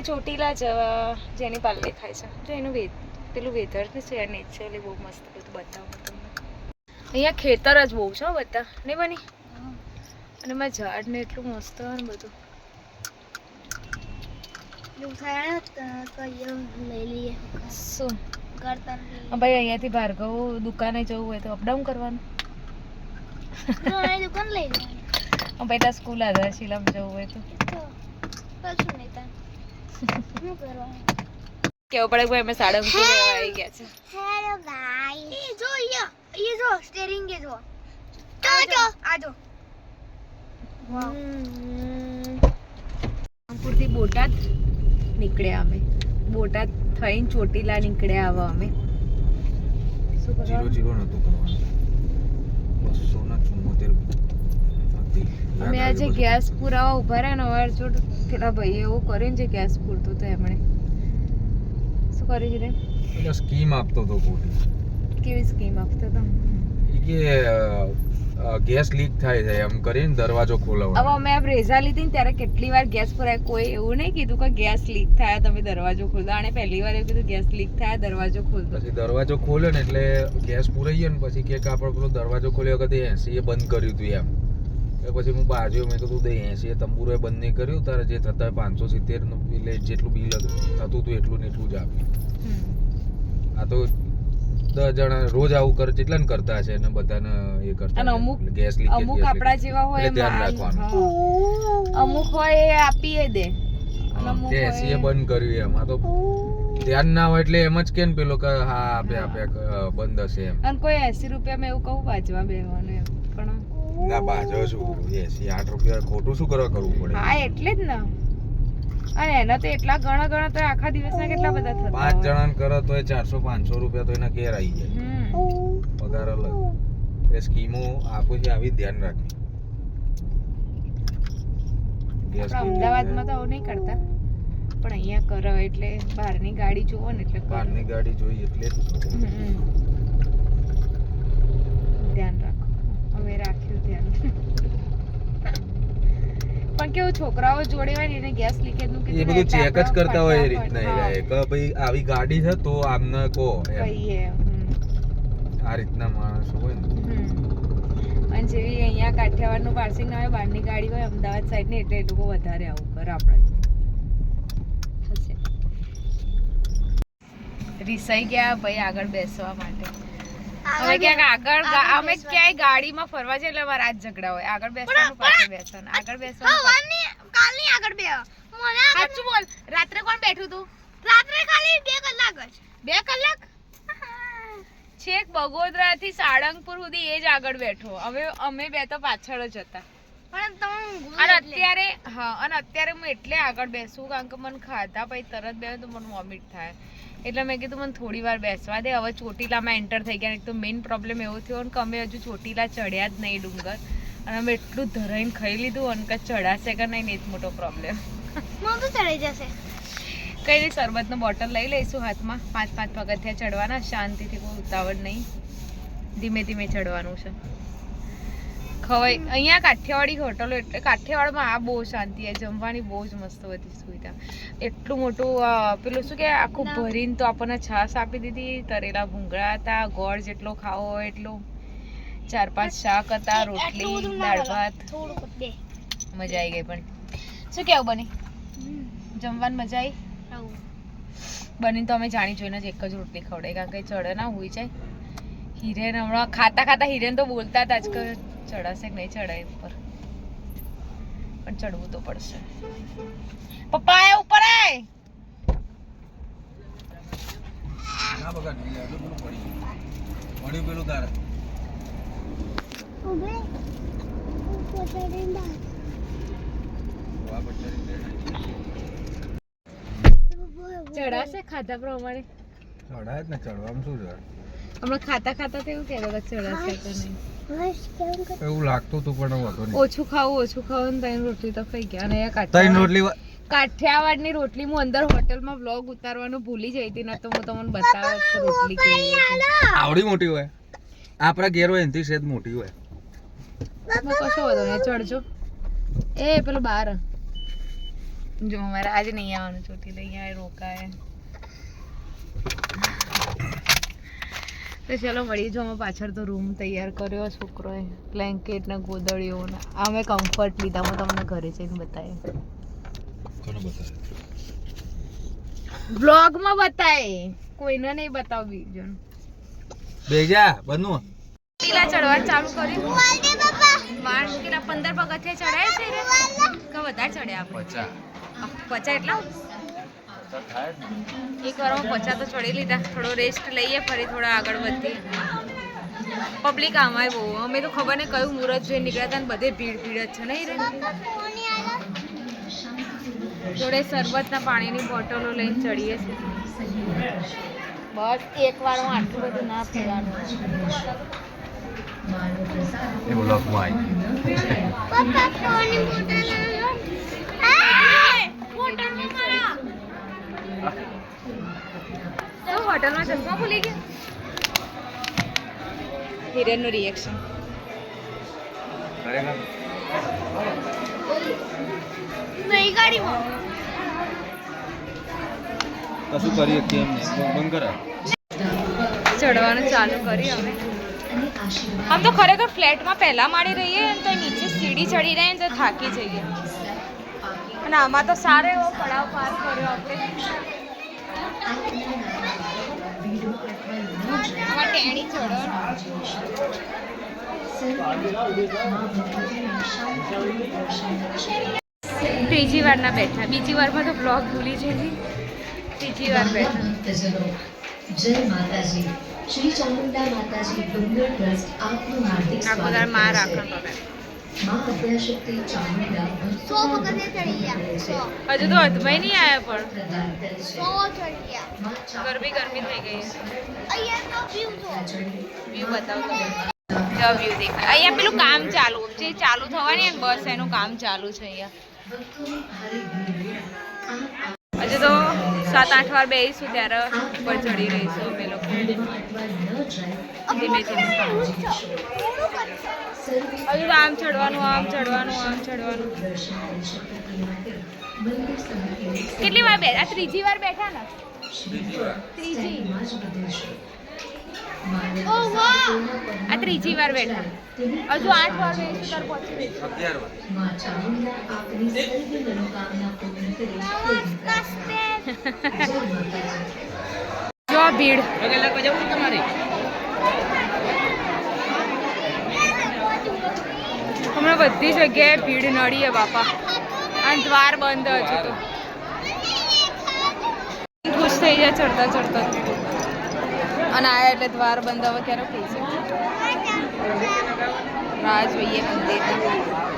હવે ચોટીલા જવા જેની પાલ દેખાય છે. જો એનું વેધ પેલું વેધર છે નેચરલી બહુ મસ્ત બધું બતાવું તમને. અહીંયા ખેતર જ બહુ છે બધા નહીં બની? અને એમાં ઝાડ ને એટલું મસ્ત ને બધું. શું? ભાઈ અહીંયાથી ભાર્ગવ દુકાને જવું હોય તો અપડાઉન કરવાનું. દુકાન લઈ લેવાની ભાઈ ત્યાં સ્કૂલ આધાર શિલામ જવું હોય તો. કશું નહીં કેવું પડે કે ભાઈ અમે સાળંગપુર રહેવા આવી ગયા છે. હેલો ગાઈસ એ જો અહીંયા એ જો સ્ટીરિંગ એ જો. તો જો આ જો. રામપુરથી બોટાદ નીકળ્યા અમે. બોટાદ થઈને ચોટીલા નીકળ્યા આવા અમે. શું જીરો જીરો નતું કરવાનું. બસો ના ચુમ્મોતેર. અમે આજે ગેસ પુરાવા ઊભા રહ્યા ને અમારે જોડ પેલા ભાઈ એવું કરીને જે ગેસ પૂરતું તો એમણે. શું કરી છે એટલે સ્કીમ આપતો હતો ખોટી કેવી સ્કીમ આપતો હતો? કે ગેસ લીક થાય છે એમ કરીને દરવાજો હવે ખોલાવવાનો અમે આ બ્રેઝા લીધી ને ત્યારે કેટલી વાર ગેસ પુરાય કોઈ એવું નહીં કીધું કે ગેસ લીક થાય તમે દરવાજો ખોલ. અને પહેલી વાર એવું કીધું ગેસ લીક થાય દરવાજો ખોલ પછી દરવાજો ખોલ્યો ને એટલે ગેસ પુરાઈ ગયો ને પછી કે આપણે પેલો દરવાજો ખોલ્યો વખતે એસી એ બંધ કર્યું હતું એમ. એટલે પછી હું બાજુ મેં કીધું દે એસી એ તંબુરોએ બંધ નહીં કર્યું તારે જે થતા પાંચસો સિત્તેર એટલે જેટલું બિલ થતું હતું એટલું ને એટલું જ આપ્યું આ તો દસ જણા રોજ આવું કરે જેટલા ને કરતા છે અને બધાને એ કરતા અને અમુક- ગેસ લીકેજ અમુક આપડા જેવા હોય ધ્યાન રાખવાનું. અમુક હોય એ આપીએ દે. એસી એ બંધ કર્યું એમ. આ તો ધ્યાન ના હોય એટલે એમ જ કે ને પેલો કે હા આપે આપે બંધ હશે એમ. અને કોઈ એસી રૂપિયામાં એવું કહું વાંચવા બેવાનું એમ. ના બાજો છું એસી આઠ રૂપિયા ખોટું શું કરવા કરવું પડે? હા એટલે જ ને. અને એના તો એટલા ઘણા ગણા તો આખા દિવસના કેટલા બધા થતા પાંચ. જણા કરે તો એ ચારસો પાંચસો રૂપિયા તો એના ઘેર આવી જાય. પગાર અલગ. એ સ્કીમો આપું છે આવી ધ્યાન રાખી. અમદાવાદમાં તો આવું નહીં કરતા. પણ અહીંયા કરો એટલે બહારની ગાડી જોવો ને એટલે. બહારની ગાડી જોઈ એટલે. ધ્યાન રાખો અમે રાખ્યું ધ્યાન પણ કેવું છોકરાઓ જોડે હોય ને એને ગેસ લીકેજનું એ બધું ચેક જ કરતા હોય એ રીતના એ રહે. કે ભાઈ આવી ગાડી છે તો આમને કહો આ રીતના માણસ હોય ને. અને જેવી અહીંયા કાઠિયાવાડનું પાર્સિંગ ના હોય બહારની ગાડી હોય અમદાવાદ સાઈડની એટલે એ લોકો વધારે આવું કરે આપણે. રિસાઈ ગયા ભાઈ આગળ બેસવા માટે. હવે ક્યાંક આગળ અમે ક્યાંય ગાડીમાં ફરવા જઈએ એટલે અમારા આજ ઝઘડા હોય. આગળ બેસવાનું પાછળ બેસવાનું આગળ બેસવાનું કાલની આગળ બે. મને સાચું બોલ. રાત્રે કોણ બેઠું તું? રાત્રે ખાલી બે કલાક જ. બે કલાક? છેક બગોદરા થી સાળંગપુર સુધી એ જ આગળ બેઠો. હવે અમે બે તો પાછળ જ હતા. અને અત્યારે હા અને અત્યારે હું એટલે આગળ બેસું કારણ કે મને ખાધા પછી તરત બે તો મને વોમિટ થાય. એટલે મેં કીધું મને થોડી વાર બેસવા દે હવે ચોટીલામાં એન્ટર થઈ ગયા. એક તો મેઇન પ્રોબ્લેમ એવો થયો ને કે અમે હજુ ચોટીલા ચડ્યા જ નહીં ડુંગર. અને અમે એટલું ધરાઈને ખાઈ લીધું અને કે ચડાશે કે નહીં એ જ મોટો પ્રોબ્લેમ ચડી જશે. કઈ નહીં શરબતનો બોટલ લઈ લઈશું હાથમાં. પાંચ પાંચ પગથિયા ચડવાના શાંતિથી કોઈ ઉતાવળ નહીં. ધીમે ધીમે ચડવાનું છે. ખવાય. અહીંયા કાઠિયાવાડી હોટલો એટલે કાઠિયાવાડમાં આ બહુ શાંતિ છે. જમવાની બહુ જ મસ્ત બધી સુવિધા. એટલું મોટું પેલું શું કે આખું ભરીને તો આપણને છાશ આપી દીધી. તરેલા ભૂંગળા હતા ગોળ જેટલો ખાવો હોય એટલો. ચાર પાંચ શાક હતા રોટલી દાળ ભાત. મજા આવી ગઈ પણ. શું કેવું બની? જમવાની મજા આવી. બની તો અમે જાણી જોઈને જ એક જ રોટલી ખવડાવી કારણ કે ચડે ના હોય જાય. હિરેન હમણાં ખાતા ખાતા હિરેન તો બોલતા હતા જ ચડાશે કે નહીં ચડાય ઉપર? પણ ચડવું તો પડશે. પપ્પા એ ઉપર આય ના બગા નહીં પેલું પડી પડ્યું પેલું તારે. ઉભે ચડાશે ખાધા પ્રમાણે? ચડાય જ ને ચડવામાં શું છે? હમણાં ખાતા ખાતા તો એવું કહેતા હતા ચડાશે નહીં. એવું લાગતું હતું પણ વાંધો નહીં. ઓછું ખાવું ઓછું ખાવું ને ત્રણ રોટલી તો ખાઈ ગયા. અને ત્રણ કાઠિયાવાડ રોટલી વા- કાઠિયાવાડની રોટલી હું અંદર હોટલમાં બ્લોગ ઉતારવાનું ભૂલી જઈ હતી ન તો હું તમને બતાવું કે રોટલી કેવી આવડી મોટી હોય. આપણા ઘેર હોય એનથી સેજ મોટી હોય. કશો વાંધો નહીં ચડજો. એ પેલું બાર. જો મારે આજે નહીં આવવાનું ચોથી લઈ આવે રોકાય. તો ચલો મળીએ જો અમે પાછળ તો રૂમ તૈયાર કર્યો છોકરોએ બ્લેન્કેટ ને ગોદળીઓ ને અમે કમ્ફર્ટ લીધા હું તમને ઘરે જઈને બતાવી? બ્લોગમાં બતાય. કોઈને નહીં બતાવ બીજું. બેજા બનુ પીલા ચડવા ચાલુ બાપા બાર કેટલા પંદર પગથિયા ચડાય છે? કે વધારે ચડ્યા આપણે? પચા પચા એટલા એક અમે પચા તો ચડી લીધા. થોડો રેસ્ટ લઈએ ફરી થોડા આગળ વધીએ. પબ્લિક આમાંય બહુ. અમે તો ખબર નહીં કયું મુહૂર્ત જોઈ નીકળ્યા હતા ને બધે ભીડ ભીડ જ છે નહીં રે? જોડે શરબતના પાણીની બોટલો લઈને ચડીએ છીએ. બસ એક હું આટલું બધું ના પીવાનું. એ બ્લોકમાં પપ્પા કોની બોટલ આ બોટલમાં મારા તો હોટલમાં ચશ્મા ભૂલી ગયા હિરેનનું રિએક્શન નહીં ગાડીમાં કશું કરીએ કેમ નહીં બંધ કરા ચડવાનું ચાલુ કરી અમે આમ તો ખરેખર ફ્લેટમાં પહેલા માળી રહીએ તો નીચે સીડી ચડી રહીએ તો થાકી જઈએ અને આમાં તો સારો એવો પડાવ પાર કર્યો આપણે. આમાં ટેણી ત્રીજી વારના બેઠા. બીજી વારમાં તો બ્લોગ ભૂલી જઈ ત્રીજી વાર બેઠા. જય માતાજી. શ્રી ચામુંડા માતાજી ડુંગર ટ્રસ્ટ આપનું હાર્દિક સ્વાગત છે હજુ તો અધમય નહીં આવ્યા પણ. ગરમી ગરમી થઈ ગઈ વ્યૂ જો. બતાવો વ્યૂ દેખાય. અહીંયા પેલું કામ ચાલુ. જે ચાલુ થવાની બસ એનું કામ ચાલુ છે અહીંયા. હજુ તો સાત આઠ વાર બેસીશું ત્યારે ઉપર ચડી રહીશું અમે લોકો. ધીમે ધીમે. હજુ તો આમ ચડવાનું આમ ચડવાનું આમ ચડવાનું. કેટલી વાર બેઠા આ ત્રીજી વાર બેઠા ને? ત્રીજી. જ! આ ત્રીજી વાર બેઠા. હજુ આઠ વાર પહોંચી અગિયાર વાર. માં ચામુંડા આપની સર્વે મનોકામના પૂર્ણ કરે તેવી પ્રાર્થના. જય માતાજી જો આ ભીડ હમણાં બધી જગ્યાએ ભીડ નડી હે બાપા. અને દ્વાર બંધ હજુ તો. ખુશ થઈ જાય ચડતા ચડતા. અને આયા એટલે દ્વાર બંધ હવે ક્યારે ખુલશે? રાહ જોઈએ મંદિરના